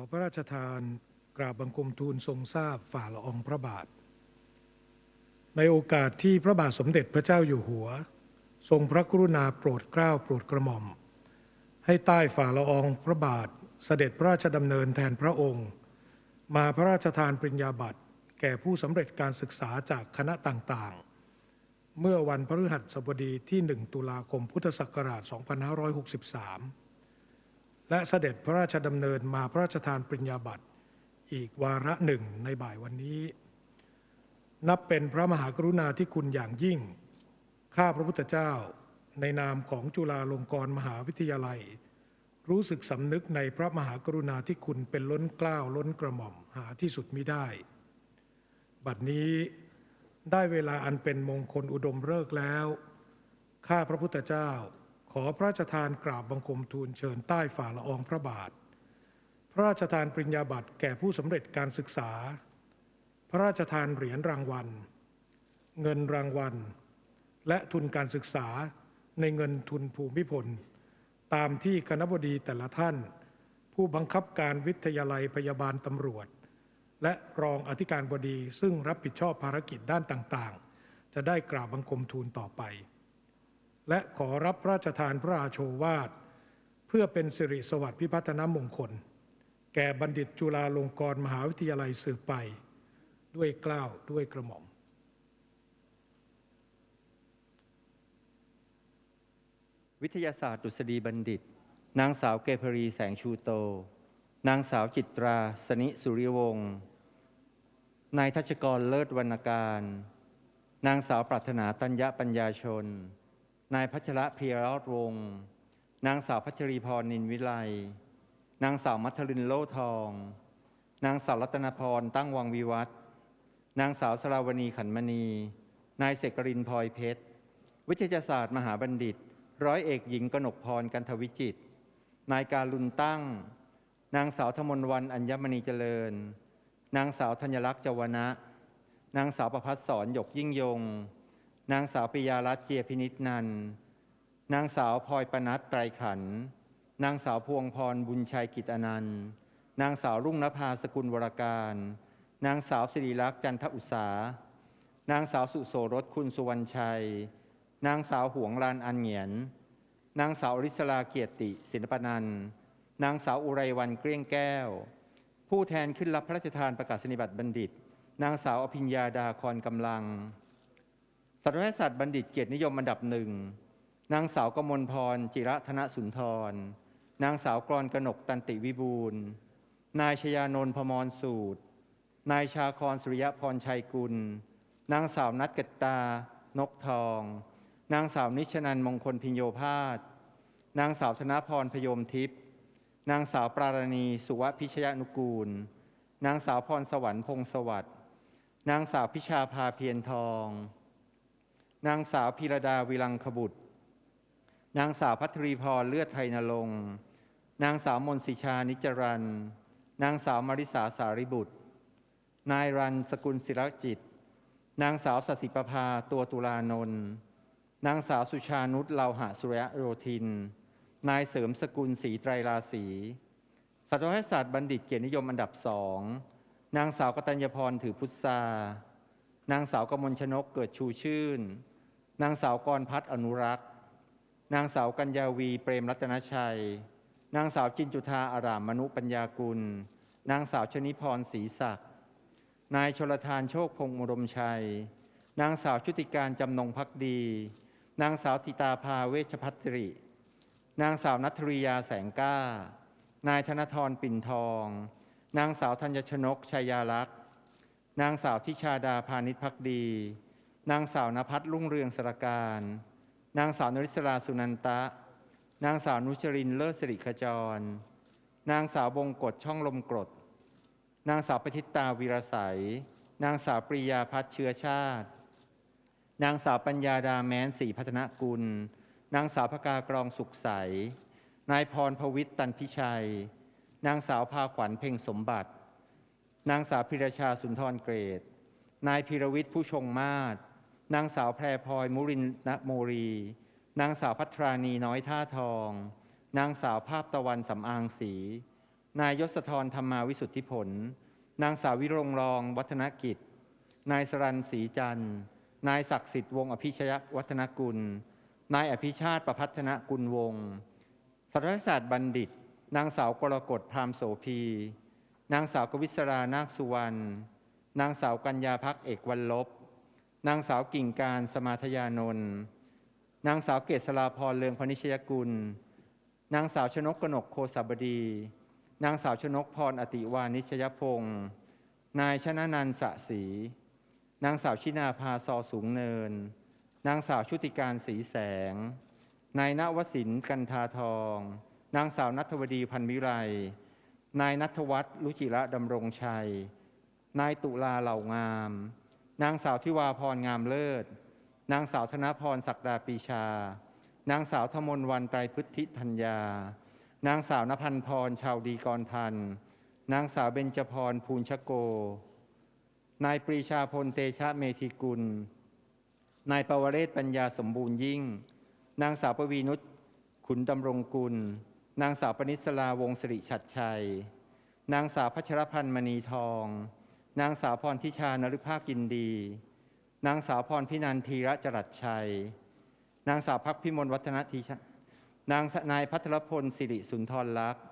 อพระราชทานกราบบังคมทูลทรงทราบฝ่าละอองพระบาท ในโอกาสที่พระบาทสมเด็จพระเจ้าอยู่หัว ทรงพระกรุณาโปรดเกล้าโปรดกระหม่อม ให้ใต้ฝ่าละอองพระบาทเสด็จพระราชดำเนินแทนพระองค์ มาพระราชทานปริญญาบัตรแก่ผู้สำเร็จการศึกษาจากคณะต่างๆ เมื่อวันพฤหัสบดีที่ 1 ตุลาคมพุทธศักราช 2563 และเสด็จพระราชดำเนินมาพระราชทานปริญญาบัตรอีกวาระหนึ่งในบ่ายวันนี้ นับเป็นพระมหากรุณาธิคุณอย่างยิ่ง ข้าพระพุทธเจ้าในนามของจุฬาลงกรณ์มหาวิทยาลัย รู้สึกสำนึกในพระมหากรุณาธิคุณเป็นล้นเกล้าวล้นกระหม่อมหาที่สุดมิได้ บัดนี้ได้เวลาอันเป็นมงคลอุดมฤกษ์แล้ว ข้าพระพุทธเจ้า ขอพระราชทานกราบบังคมทูลเชิญใต้ฝ่าละอองพระบาท พระราชทานปริญญาบัตรแก่ผู้สำเร็จการศึกษา พระราชทานเหรียญรางวัล เงินรางวัล และทุนการศึกษาในเงินทุนภูมิพล ตามที่คณบดีแต่ละท่าน ผู้บังคับการวิทยาลัยพยาบาลตำรวจ และรองอธิการบดีซึ่งรับผิดชอบภารกิจด้านต่างๆ จะได้กราบบังคมทูลต่อไป และขอรับพระราชทานพระราโชวาท เพื่อเป็นสิริสวัสดิ์พิพัฒนมงคล แก่บัณฑิตจุฬาลงกรณ์มหาวิทยาลัยสืบไป ด้วยเกล้าวด้วยกระหม่อมวิทยาศาสตร์ดุษฎีบัณฑิต นางสาวเกพรีแสงชูโต นางสาวจิตรา สนิสุริวงศ์ นายทัชกรเลิศวรรณการ นางสาวปรารถนาตัญญปัญญาชน นายพัชระเพียรอดวง นางสาวพัชรีพรนินวิไล นางสาวมัทลินโลทอง นางสาวรัตนพรตั้งวังวิวัฒนางสาวสราวณีขันมณี นายเสกรินพลอยเพชร วิทยาศาสตร์มหาบัณฑิต ร้อยเอกหญิงกนกพรกันทวิจิต นายการลุนตั้ง นางสาวธมนวันอัญมณีเจริญ นางสาวธัญลักษณ์เจวนะ นางสาวประพัฒสอนหยกยิ่งยง นางสาวปิยารัตเจียพินิจนัน นางสาวพลอยปนัดไตรขัน นางสาวพวงพรบุญชัยกิจอนันต์ นางสาวรุ่งนภาสกุลวรการ นางสาวสิริลักษณ์จันทอุตสานางสาวสุโสรสคุณสุวรรณชัย นางสาวหวงลานอันเหงียน นางสาวริศราเกียรติ ศิลปนันนางสาวอุไรวันเกลี้ยงแก้ว ผู้แทนขึ้นรับพระราชทานประกาศนียบัตรบัณฑิต นางสาวอภิญญาดาคอนกำลัง สัตวศาสตร์บัณฑิตเกียรตินิยมอันดับหนึ่ง นางสาวกมลพร จิระธนสุนทร นางสาวกรกนกตันติวิบูลนายชยานนท์พมรสูตร นายชาคอนสุริยพรชัยกุล นางสาวนัทกตตานกทอง นางสาวนิชนันมงคลพิญโยพาส นางสาวธนพรพยมทิพย์ นางสาวปรารณีสุวพิชยานุกูล นางสาวพรสวรรค์พงศวัสดิ์ นางสาวพิชาภาเพียรทอง นางสาวพีรดาวิลังขบุตร นางสาวพัทรีพรเลือดไทยนรงนางสาวมนสิชานิจรันนางสาวมาริสาสาริบุตร นายรันสกุลศิรจิต นางสาวสสิปภาตัวตุลานนท์นางสาวสุชานุชเลาหะสุริยโรทิน นายเสริมสกุลศรีไตรราศีสัตวศาสตร์บัณฑิตเกียรตินิยมอันดับสอง นางสาวกตัญญพรถือพุทธานางสาวกมลชนกเกิดชูชื่น นางสาวกรพัฒน์อนุรักษ์ นางสาวกัญญาวีเปรมรัตนชัย นางสาวจินจุธาอารามมนุปัญญากุล นางสาวชนิพรศรีศักดิ์นายชลทานโชคพงศ์อุดมชัย นางสาวชุติการจำนงพักดี นางสาวติตาภาเวชพัตริ นางสาวนัทริยาแสงก้า นายธนทรปิ่นทอง นางสาวธัญชนกชัยยาลักษ์ นางสาวทิชาดาพานิชพักดี นางสาวนภัสรุ่งเรืองสรการ นางสาวนริศราสุนันตะ นางสาวนุชรินเลิศสิริขจร นางสาวบงกฎช่องลมกรด นางสาวปทิตตาวีรใสยนางสาวปรียาพัฒเชื้อชาติ นางสาวปัญญาดาแม้นศรีพัฒนกุล นางสาวพกากรองสุขใส นายพรพวิทย์ตันพิชัย นางสาวพาขวัญเพ่งสมบัติ นางสาวพิรชาสุนทรเกรด นายพิรวิทย์ผู้ชงมาศ นางสาวแพรพลอยมุรินทโมรี นางสาวพัทรานีน้อยท่าทอง นางสาวภาพตะวันสำอางสีนายยศธรธรรมาวิสุทธิผล นางสาววิรงรองวัฒนกิจ นายสรันศรีจันทร์ นายศักดิ์สิทธิ์วงศ์อภิชยวัฒนกุล นายอภิชาติประพัฒนกุลวงศ์สัตวศาสตร์บัณฑิต นางสาวกรกฎพรามโสพี นางสาวกวิศรานาคสุวรรณ นางสาวกัญญาพักเอกวันลบ นางสาวกิ่งการสมาธยานนท์นางสาวเกษราพรเลืองพนิชยกุล นางสาวชนกกนกโคสบดี นางสาวชนกพรอติวานิชยพงศ์นายชนะนันสะศรีนางสาวชินาภาซอสูงเนิน นางสาวชุติการสีแสง นายณวสินกันทาทอง นางสาวนัทวดีพันวิไลนายนัทวัฒน์ลุจิระดำรงชัย นายตุลาเหล่างาม นางสาวทิวาพรงามเลิศ นางสาวธนพรศักดาปีชา นางสาวธมนวันไตรพุทธิธัญญา นางสาวนภันพรชาวดีกรพันธ์นางสาวเบญจพรภูลชโก นายปรีชาพลเตชะเมธีกุล นายปวเรศปัญญาสมบูรณ์ยิ่ง นางสาวปวีนุชขุนดำรงกุล นางสาวปนิสลาวงศริชัดชัย นางสาวพัชรพันธ์มณีทอง นางสาวพรทิชานฤภากินดี นางสาวพรพินันทีระจรัสชัย นางสาวพักพิมลวัฒนทีชนางนายพัทรพลสิริสุนทรลักษ์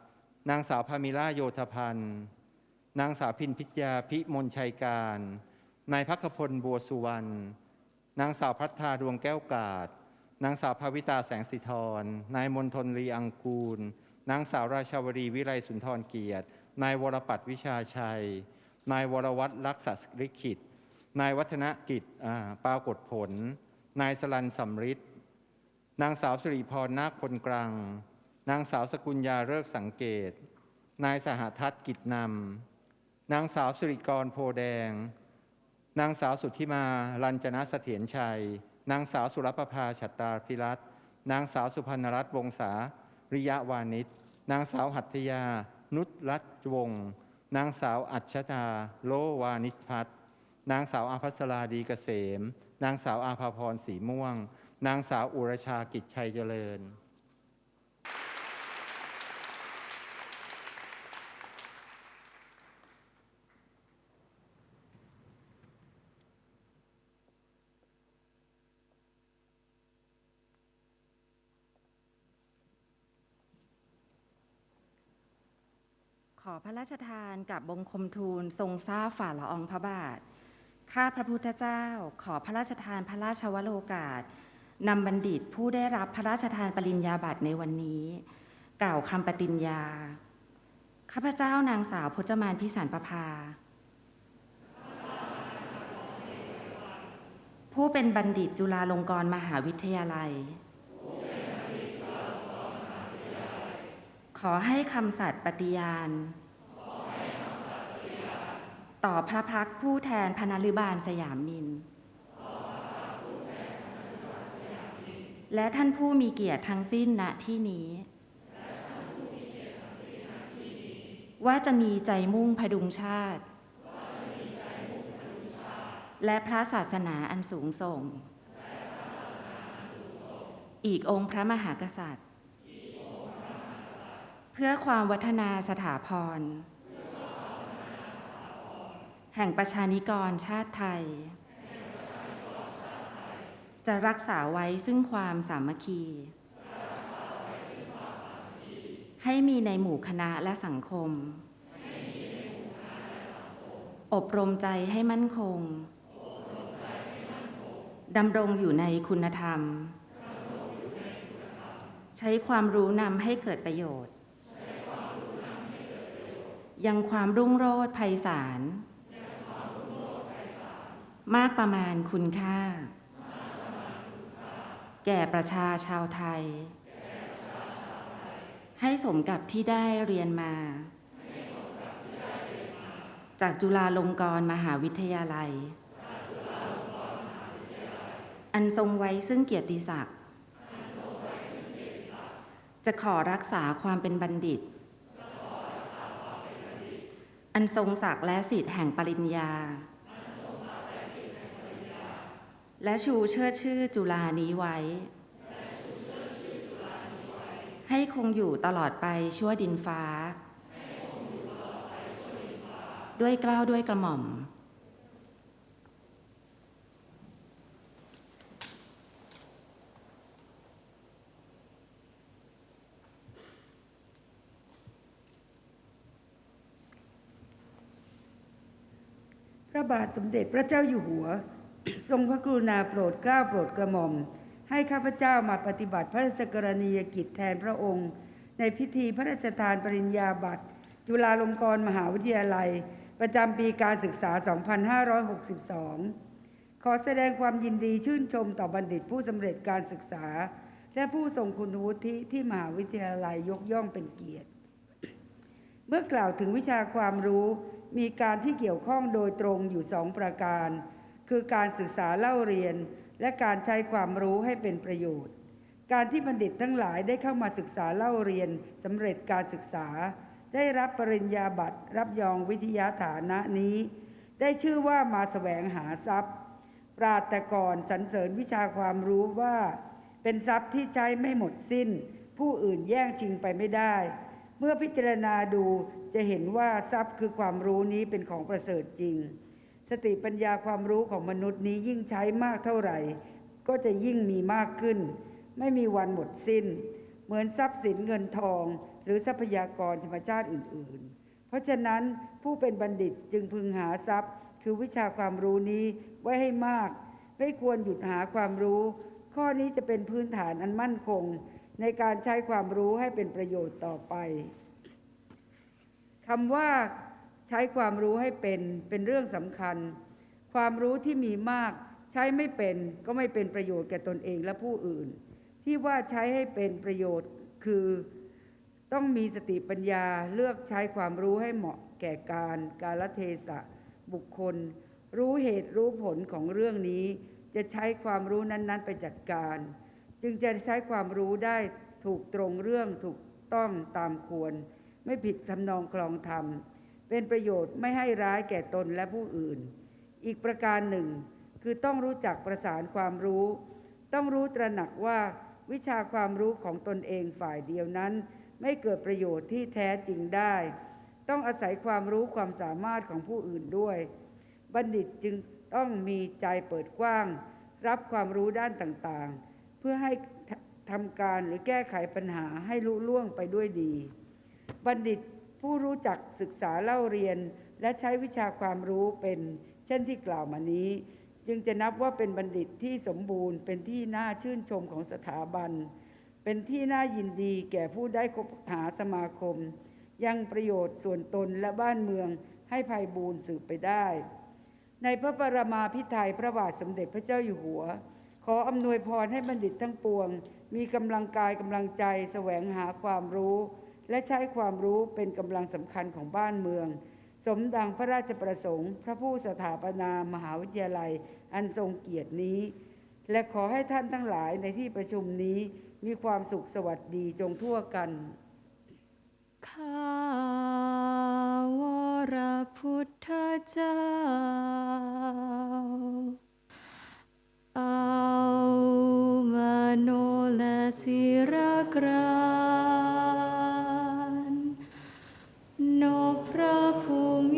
นางสาวพามิล่าโยธพันธ์นางสาวพินพิจยาพิมลชัยการ นายพักพลบัวสุวรรณ นางสาวพัฒนาดวงแก้วกาดนางสาวภาวิตาแสงสิธร นายมนทนลีอังกูล นางสาวราชาวดีวิไลสุนทรเกียรติ นายวรปัตวิชาชัย นายวรวัตรลักษณ์ลิขิต นายวัฒนกิจอ่าปรากฏผล นายสลันสำริดนางสาวสิริพรนาคพลกลาง นางสาวสกุลยาเลิกสังเกต นายสหทัศน์กิจนำ นางสาวสิริกรโพแดง นางสาวสุทธิมาลัญจนะเสถียรชัย นางสาวสุรประภาฉัตตาพิรัตน์นางสาวสุพรรณรัตน์วงศาริยะวานิช นางสาวหัตถยา นุชรัตน์วงศ์ นางสาวอัชตาโลวานิชพัฒน์นางสาวอาภัสราดีเกษม นางสาวอาภาพรสีม่วง นางสาวอุรชากิจชัยเจริญ พระราชทานกับบงคมทูลทรงทราบฝ่าละอองพระบาท ข้าพระพุทธเจ้าขอพระราชทานพระราชวโรกาสนำบัณฑิตผู้ได้รับพระราชทานปริญญาบัตรในวันนี้ กล่าวคำปฏิญญา ข้าพเจ้านางสาวพจมานพิสารประภา ผู้เป็นบัณฑิตจุฬาลงกรณ์มหาวิทยาลัย ขอให้คำสัตย์ปฏิญาณ ต่อพระพักผู้แทนพนาลิบาลสยามมิน และท่านผู้มีเกียรติทั้งสิ้นณที่นี้ ว่าจะมีใจมุ่งพดุงชาติ และพระศาสนาอันสูงส่ง อีกองค์พระมหากษัตริย์ เพื่อความวัฒนาสถาพร แห่งประชานิกรชาติไทย จะรักษาไว้ซึ่งความสามัคคี ให้มีในหมู่คณะและสังคม อบรมใจให้มั่นคง ดำรงอยู่ในคุณธรรม ใช้ความรู้นำให้เกิดประโยชน์ ยังความรุ่งโรจน์ไพศาล มากประมาณคุณค่า แก่ประชาชาวไทย ให้สมกับที่ได้เรียนมา จากจุฬาลงกรณ์มหาวิทยาลัย อันทรงไว้ซึ่งเกียรติศักดิ์จะขอรักษาความเป็นบัณฑิต อันทรงศักดิ์และสิทธิ์แห่งปริญญา และชูเชิดชื่อจุฬานี้ไว้ ให้คงอยู่ตลอดไปชั่วดินฟ้า ด้วยกล้าวด้วยกระหม่อมพระบาทสมเด็จพระเจ้าอยู่หัว ทรงพระกรุณาโปรดเกล้าโปรดกระหม่อม ให้ข้าพเจ้ามาปฏิบัติพระราชกรณียกิจแทนพระองค์ ในพิธีพระราชทานปริญญาบัตร จุฬาลงกรณ์มหาวิทยาลัย ประจำปีการศึกษา 2562 ขอแสดงความยินดีชื่นชมต่อบัณฑิตผู้สำเร็จการศึกษา และผู้ทรงคุณวุฒิที่มหาวิทยาลัยยกย่องเป็นเกียรติ เมื่อกล่าวถึงวิชาความรู้มีการที่เกี่ยวข้องโดยตรงอยู่สองประการ คือการศึกษาเล่าเรียน และการใช้ความรู้ให้เป็นประโยชน์ การที่บัณฑิตทั้งหลายได้เข้ามาศึกษาเล่าเรียนสำเร็จการศึกษา ได้รับปริญญาบัตรรับรองวิทยาฐานะนี้ ได้ชื่อว่ามาแสวงหาทรัพย์ ปราแต่ก่อนสรรเสริญวิชาความรู้ว่า เป็นทรัพย์ที่ใช้ไม่หมดสิ้น ผู้อื่นแย่งชิงไปไม่ได้ เมื่อพิจารณาดูจะเห็นว่าทรัพย์คือความรู้นี้เป็นของประเสริฐจริง สติปัญญาความรู้ของมนุษย์นี้ยิ่งใช้มากเท่าไหร่ ก็จะยิ่งมีมากขึ้น ไม่มีวันหมดสิ้น เหมือนทรัพย์สินเงินทอง หรือทรัพยากรธรรมชาติอื่น ๆ เพราะฉะนั้นผู้เป็นบัณฑิตจึงพึงหาทรัพย์ คือวิชาความรู้นี้ไว้ให้มาก ไม่ควรหยุดหาความรู้ ข้อนี้จะเป็นพื้นฐานอันมั่นคง ในการใช้ความรู้ให้เป็นประโยชน์ต่อไปคำว่า ใช้ความรู้ให้เป็นเป็นเรื่องสำคัญ ความรู้ที่มีมาก ใช้ไม่เป็นก็ไม่เป็นประโยชน์แก่ตนเองและผู้อื่น ที่ว่าใช้ให้เป็นประโยชน์คือ ต้องมีสติปัญญาเลือกใช้ความรู้ให้เหมาะแก่การกาลเทศะ บุคคล รู้เหตุรู้ผลของเรื่องนี้ จะใช้ความรู้นั้น ๆ ไปจัดการ จึงจะใช้ความรู้ได้ถูกตรงเรื่องถูกต้องตามควร ไม่ผิดทำนองคลองธรรม เป็นประโยชน์ไม่ให้ร้ายแก่ตนและผู้อื่น อีกประการหนึ่ง คือต้องรู้จักประสานความรู้ ต้องรู้ตระหนักว่าวิชาความรู้ของตนเองฝ่ายเดียวนั้น ไม่เกิดประโยชน์ที่แท้จริงได้ ต้องอาศัยความรู้ความสามารถของผู้อื่นด้วย บัณฑิตจึงต้องมีใจเปิดกว้าง รับความรู้ด้านต่างๆ เพื่อให้ทำการหรือแก้ไขปัญหาให้ลุล่วงไปด้วยดี บัณฑิต ผู้รู้จักศึกษาเล่าเรียน และใช้วิชาความรู้เป็น เช่นที่กล่าวมานี้ จึงจะนับว่าเป็นบัณฑิตที่สมบูรณ์ เป็นที่น่าชื่นชมของสถาบัน เป็นที่น่ายินดีแก่ผู้ได้คบหาสมาคม ยังประโยชน์ส่วนตนและบ้านเมืองให้ภัยบูรณ์สืบไปได้ ในพระปรมาภิไธยพระบาทสมเด็จพระเจ้าอยู่หัว ขออำนวยพรให้บัณฑิตทั้งปวง มีกำลังกายกำลังใจแสวงหาความรู้ และใช้ความรู้เป็นกำลังสำคัญของบ้านเมือง สมดังพระราชประสงค์ พระผู้สถาปนามหาวิทยาลัยอันทรงเกียรตินี้ และขอให้ท่านทั้งหลายในที่ประชุมนี้มีความสุขสวัสดีจงทั่วกันข้าวรพุทธเจ้า เอามาโนและศิรกรา ระภูมิ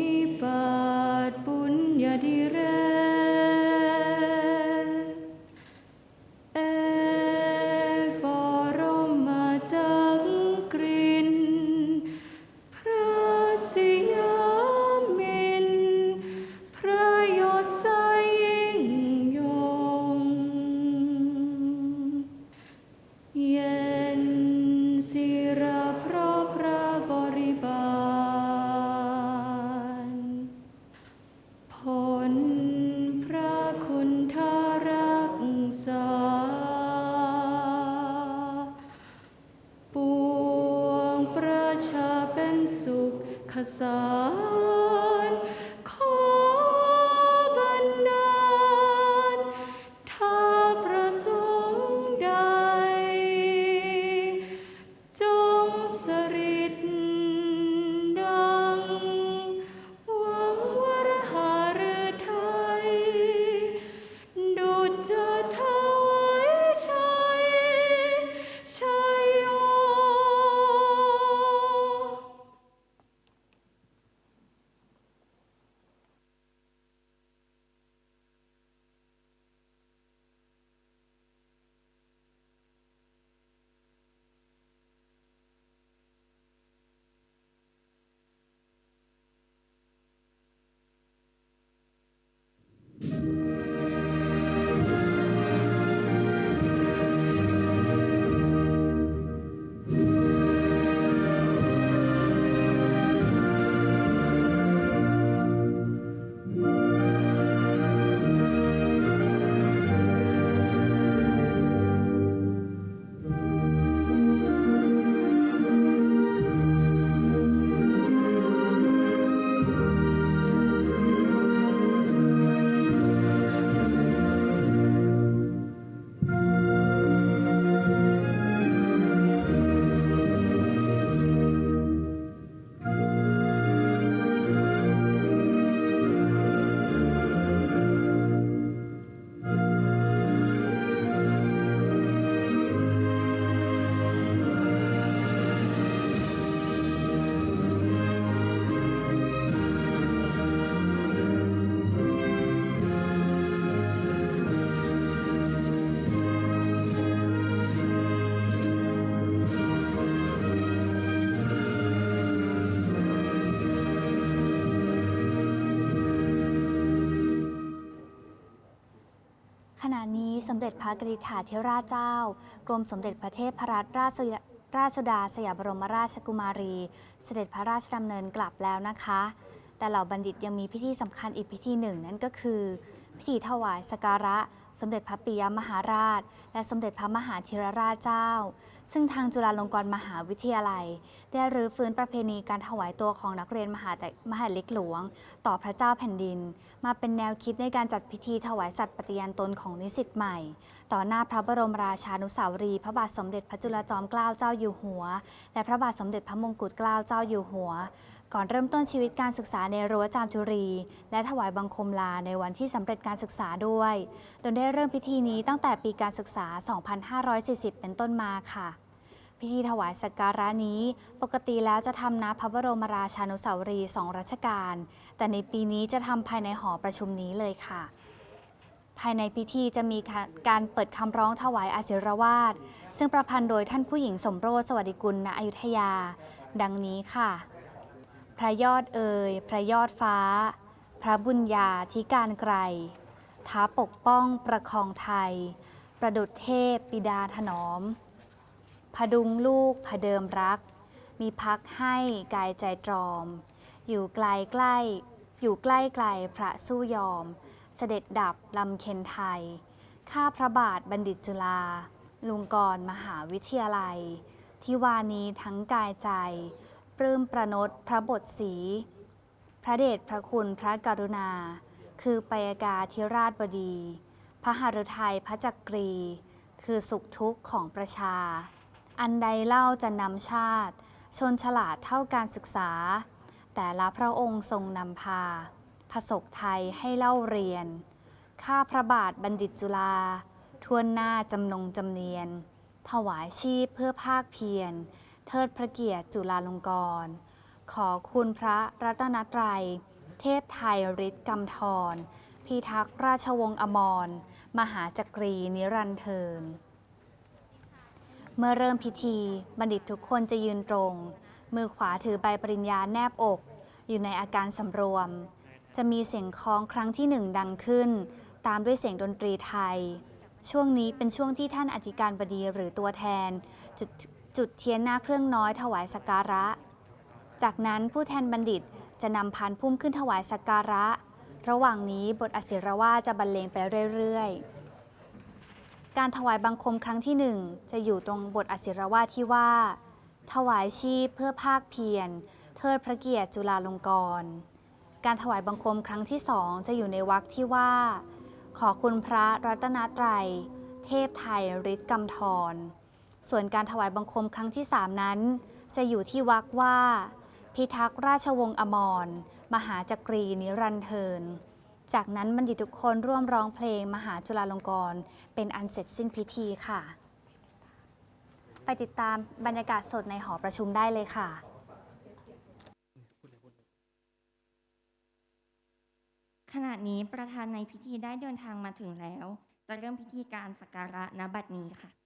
สมเด็จพระกริษฐาธิราชเจ้า กรมสมเด็จพระเทพรัตนราชราชดาสยามบรมราชกุมารี เสด็จพระราชดำเนินกลับแล้วนะคะ แต่เหล่าบัณฑิตยังมีพิธีสำคัญอีกพิธีหนึ่งนั่นก็คือ พิธีถวายสักการะ สมเด็จพระปิยมหาราช และสมเด็จพระมหาธิรราชเจ้า ซึ่งทางจุฬาลงกรณ์มหาวิทยาลัย ได้รื้อฟื้นประเพณีการถวายตัวของนักเรียนมหามหาเล็กหลวง ต่อพระเจ้าแผ่นดิน มาเป็นแนวคิดในการจัดพิธีถวายสัตย์ปฏิญาณตนของนิสิตใหม่ ต่อหน้าพระบรมราชานุสาวรีย์พระบาทสมเด็จพระจุลจอมเกล้าเจ้าอยู่หัว และพระบาทสมเด็จพระมงกุฎเกล้าเจ้าอยู่หัว ก่อนเริ่มต้นชีวิตการศึกษาในรั้วจามจุรี และถวายบังคมลาในวันที่สำเร็จการศึกษาด้วย โดยได้เริ่มพิธีนี้ตั้งแต่ปีการศึกษา 2540 เป็นต้นมาค่ะ พิธีถวายสักการะนี้ ปกติแล้วจะทำณพระบรมราชานุสาวรีย์สองรัชกาล แต่ในปีนี้จะทำภายในหอประชุมนี้เลยค่ะภายในพิธีจะมีการเปิดคำร้องถวายอาศิรวาสซึ่งประพันธ์โดยท่านผู้หญิงสมโรสสวัสดิกุลณอยุธยา ดังนี้ค่ะ พระยอดเอ่ยพระยอดฟ้า พระบุญญาธิการไกรท้าปกป้องประคองไทย ประดุจเทพปิดาถนอมพดุงลูกพเดิมรัก มีพักให้กายใจตรอม อยู่ไกลใกล้ อยู่ใกล้ไกลพระสู้ยอม เสด็จดับลำเค็นไทย ข้าพระบาทบัณฑิตจุฬาลุงกรมหาวิทยาลัย ที่วานี้ทั้งกายใจ ปลื้มประนตพระบทสี พระเดชพระคุณพระกรุณา คือปยกาธิราชบดี พระหฤทัยพระจักรี คือสุขทุกข์ของประชา อันใดเล่าจะนำชาติ ชนฉลาดเท่าการศึกษา แต่ละพระองค์ทรงนำพาผสกไทยให้เล่าเรียน ข้าพระบาทบัณฑิตจุฬาทวนหน้าจำนงจำเนียน ถวายชีพเพื่อภาคเพียร เทิดพระเกียรติจุฬาลงกรณ์ขอคุณพระรัตนตรัย เทพไทยฤทธิ์กำธรพิทักษ์ราชวงศ์อมร มหาจักรีนิรันเทินเมื่อเริ่มพิธีบัณฑิตทุกคนจะยืนตรง มือขวาถือใบปริญญาแนบอกอยู่ในอาการสำรวม จะมีเสียงคล้องครั้งที่หนึ่งดังขึ้น ตามด้วยเสียงดนตรีไทย ช่วงนี้เป็นช่วงที่ท่านอธิการบดีหรือตัวแทนจุด จุดเทียนหน้าเครื่องน้อยถวายสักการะ จากนั้นผู้แทนบัณฑิตจะนำพานพุ่มขึ้นถวายสักการะ ระหว่างนี้บทอศิรวาจะบรรเลงไปเรื่อย ๆ การถวายบังคมครั้งที่หนึ่งจะอยู่ตรงบทอศิรวาที่ว่า ถวายชีพเพื่อภาคเพียรเทิดพระเกียรติจุฬาลงกรณ์การถวายบังคมครั้งที่สองจะอยู่ในวรรคที่ว่า ขอคุณพระรัตนตรัย เทพไทยฤทธิ์กำธร ส่วนการถวายบังคมครั้งที่สามนั้น จะอยู่ที่วรรคว่า พิทักษ์ราชวงศ์อมร มหาจักรีนิรันเทิน จากนั้นบัณฑิตทุกคนร่วมร้องเพลงมหาจุฬาลงกรณ์เป็นอันเสร็จสิ้นพิธีค่ะ ไปติดตามบรรยากาศสดในหอประชุมได้เลยค่ะขณะนี้ประธานในพิธีได้เดินทางมาถึงแล้ว จะเริ่มพิธีการสักการะณบัดนี้ค่ะ